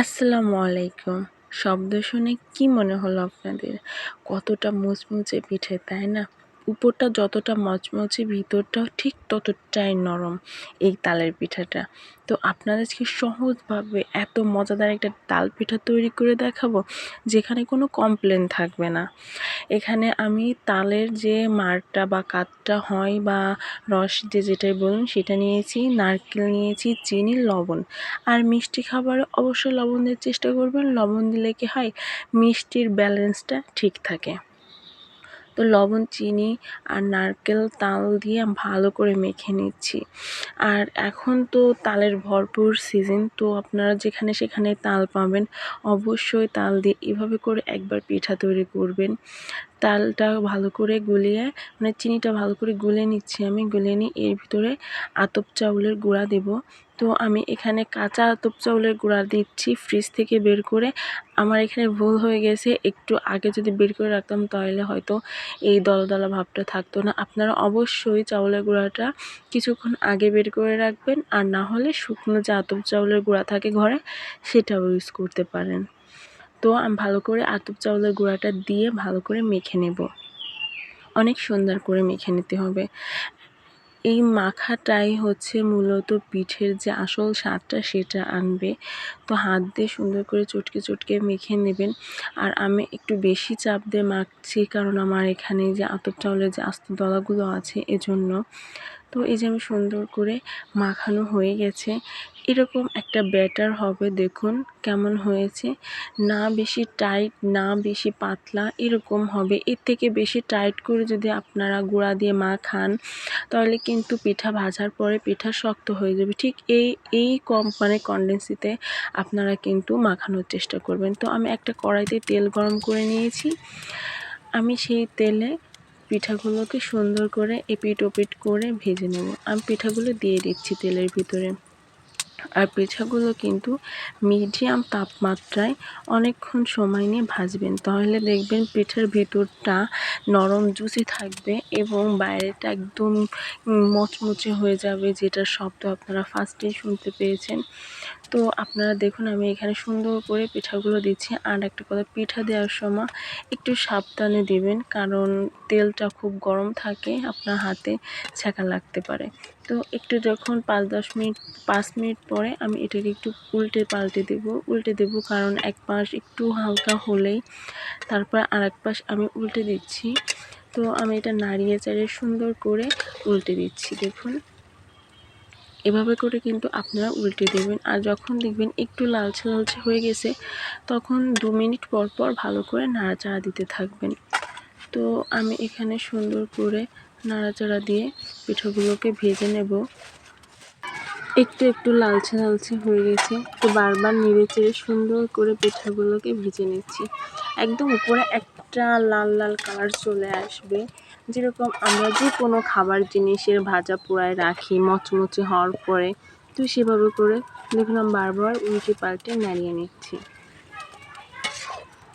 আসসালামু আলাইকুম। শব্দ শুনে কি মনে হলো আপনাদের? কতটা মুচমুচে পিঠে তাই না? উপরটা যতটা মচমচে, ভিতরটাও ঠিক ততটাই নরম এই তালের পিঠাটা। তো আপনাদেরকে সহজভাবে এত মজাদার একটা তাল পিঠা তৈরি করে দেখাবো, যেখানে কোনো কমপ্লেন থাকবে না। এখানে আমি তালের যে মারটা বা কাতটা হয় বা রস যে যেটাই বলুন, সেটা নিয়েছি, নারকেল নিয়েছি, চিনি, লবণ। আর মিষ্টি খাবারে অবশ্যই লবণ দেওয়ার চেষ্টা করবেন। লবণ দিলে কি হয়, মিষ্টির ব্যালেন্সটা ঠিক থাকে। তো লবণ, চিনি আর নারকেল তাল দিয়ে ভালো করে মেখে নিচ্ছি। আর এখন তো তালের ভরপুর সিজন তো আপনারা যেখানে সেখানে তাল পাবেন। অবশ্যই তাল দিয়ে এভাবে করে একবার পিঠা তৈরি করবেন। তালটা ভালো করে গুলিয়ে মানে চিনিটা ভালো করে গুলে নিচ্ছি আমি। গুলে নিয়ে এর ভিতরে আতপ চাউলের গুঁড়া দেব। তো আমি এখানে কাঁচা আতপ চাউলের গুঁড়া দিচ্ছি ফ্রিজ থেকে বের করে। আমার এখানে ভুল হয়ে গেছে, একটু আগে যদি বের করে রাখতাম তাহলে হয়তো এই দলা ভাবটা থাকতো না। আপনারা অবশ্যই চাউলের গুঁড়াটা কিছুক্ষণ আগে বের করে রাখবেন, আর না হলে শুকনো যে আতপ চাউলের গুঁড়া থাকে ঘরে সেটাও ইউজ করতে পারেন। তো আমি, ভালো করে আতপ চাউলের গুঁড়াটা দিয়ে ভালো করে মেখে নেব। অনেক সুন্দর করে মেখে নিতে হবে। এই মাখাটাই হচ্ছে মূলত পিঠের যে আসল স্বাদটা সেটা আনবে। তো হাত দিয়ে সুন্দর করে চটকে চটকে মেখে নেবেন। আর আমি একটু বেশি চাপ দিয়ে মাখছি কারণ আমার এখানে যে আতর চাউলের যে আস্ত দলাগুলো আছে এজন্য। তো এই যে আমি সুন্দর করে মাখানো হয়ে গেছে। এরকম একটা ব্যাটার হবে, দেখুন কেমন হয়েছে। না বেশি টাইট, না বেশি পাতলা, এরকম হবে। এর থেকে বেশি টাইট করে যদি আপনারা গুঁড়া দিয়ে মা খান, তাহলে কিন্তু পিঠা ভাজার পরে পিঠা শক্ত হয়ে যাবে। ঠিক এই এই কম মানে কন্ডেন্সিতে আপনারা কিন্তু মাখানোর চেষ্টা করবেন। তো আমি একটা কড়াইতে তেল গরম করে নিয়েছি। আমি সেই তেলে পিঠাগুলোকে সুন্দর করে এপিট ওপিট করে ভেজে নেব। আমি পিঠাগুলো দিয়ে দিচ্ছি তেলের ভিতরে। আর পিঠাগুলো কিন্তু মিডিয়াম তাপমাত্রায় অনেকক্ষণ সময় নিয়ে ভাজবেন। তাহলে দেখবেন পিঠার ভিতরটা নরম জুসি থাকবে এবং বাইরেটা একদম মচমচে হয়ে যাবে, যেটার শব্দ আপনারা ফার্স্টেই শুনতে পেয়েছেন। তো আপনারা দেখুন, আমি এখানে সুন্দর করে পিঠাগুলো দিচ্ছি। আর একটা কথা, পিঠা দেওয়ার সময় একটু সাবধানে দিবেন, কারণ তেলটা খুব গরম থাকে আপনার হাতে ছ্যাঁকা লাগতে পারে। তো একটু যখন পাঁচ দশ মিনিট, পাঁচ মিনিট পরে আমি এটাকে একটু উল্টে পাল্টে দেব। উল্টে দেব কারণ এক পাশ একটু হালকা হলেই তারপর আর এক পাশ আমি উল্টে দিচ্ছি। তো আমি এটা নাড়িয়ে চাড়িয়ে সুন্দর করে উল্টে দিচ্ছি, দেখুন। এভাবে করে কিন্তু আপনারা উল্টে দেবেন। আর যখন দেখবেন একটু লালচে লালচে হয়ে গেছে, তখন দু মিনিট পর পর ভালো করে নাড়াচাড়া দিতে থাকবেন। তো আমি এখানে সুন্দর করে নাড়াচাড়া দিয়ে পিঠাগুলোকে ভেজে নেব। একটু একটু লালচে লালচে হয়ে গেছে। তো বারবার নেড়ে চেড়ে সুন্দর করে পিঠাগুলোকে ভেজে নিচ্ছি। একদম উপরে একটা লাল লাল কালার চলে আসবে। যেরকম আমরা যে কোনো খাবার জিনিসের ভাজা পোড়ায় রাখি মচমচে হওয়ার পরে, তো সেভাবে করে দেখুন আমি বারবার উল্টে পাল্টে নাড়িয়ে নিচ্ছি।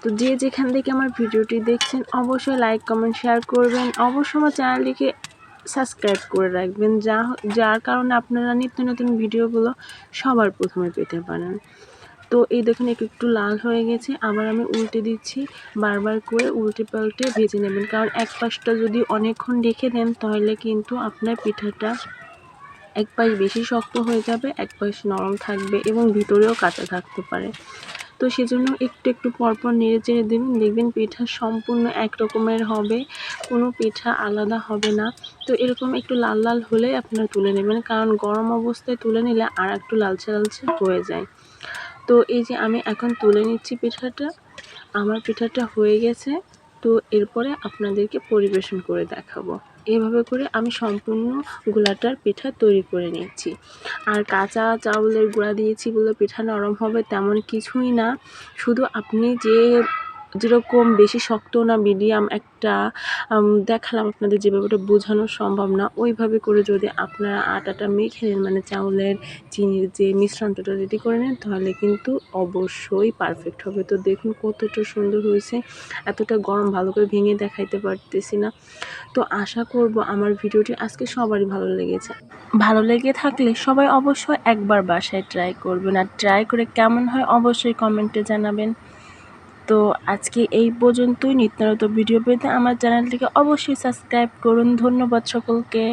তো যে যেখান থেকে আমার ভিডিওটি দেখছেন, অবশ্যই লাইক কমেন্ট শেয়ার করবেন। অবশ্যই আমার চ্যানেলটিকে সাবস্ক্রাইব করে রাখবেন, যা যার কারণে আপনারা নিত্য নতুন ভিডিওগুলো সবার প্রথমে পেতে পারেন। তো এই দেখুন একটু একটু লাল হয়ে গেছে। আবার আমি উল্টে দিচ্ছি, বারবার করে উল্টে পাল্টে ভেজে নেবেন। কারণ এক পাশটা যদি অনেকক্ষণ রেখে দেন, তাহলে কিন্তু আপনার পিঠাটা এক পাশ বেশি শক্ত হয়ে যাবে, এক পাশ নরম থাকবে এবং ভিতরেও কাঁচা থাকতে পারে। তো সেজন্য একটু একটু পরপর নেড়ে চেড়ে দেবেন। দেখবেন পিঠা সম্পূর্ণ এক রকমের হবে, কোনো পিঠা আলাদা হবে না। তো এরকম একটু লাল লাল হলে আপনারা তুলে নেবেন, কারণ গরম অবস্থায় তুলে নিলে আর একটু লালচে লালচে হয়ে যায়। তো এই যে আমি এখন তুলে নিচ্ছি পিঠাটা, আমার পিঠাটা হয়ে গেছে। তো এরপরে আপনাদেরকে পরিবেশন করে দেখাবো। এভাবে করে আমি সম্পূর্ণ গোলাটার পিঠা তৈরি করে নিচ্ছি। আর কাঁচা চাউলের গুঁড়া দিয়েছি বলে পিঠা নরম হবে তেমন কিছুই না। শুধু আপনি যে যেরকম বেশি শক্ত না মিডিয়াম একটা দেখালাম আপনাদের যেভাবে ওটা বোঝানো সম্ভব না। ওইভাবে করে যদি আপনারা আটাটা মেখে নেন মানে চাউলের চিনির যে মিশ্রণটা রেডি করে নেন, তাহলে কিন্তু অবশ্যই পারফেক্ট হবে। তো দেখুন কতটা সুন্দর হয়েছে, এতটা গরম ভালো করে ভেঙে দেখাইতে পারতেছি না। তো আশা করব আমার ভিডিওটি আজকে সবারই ভালো লেগেছে। ভালো লেগে থাকলে সবাই অবশ্যই একবার বাসায় ট্রাই করবেন। আর ট্রাই করে কেমন হয় অবশ্যই কমেন্টে জানাবেন। তো আজকে এই পর্যন্তই নিত্যনত ভিডিও পেতে আমার চ্যানেলটিকে অবশ্যই সাবস্ক্রাইব করুন। ধন্যবাদ সকলকে।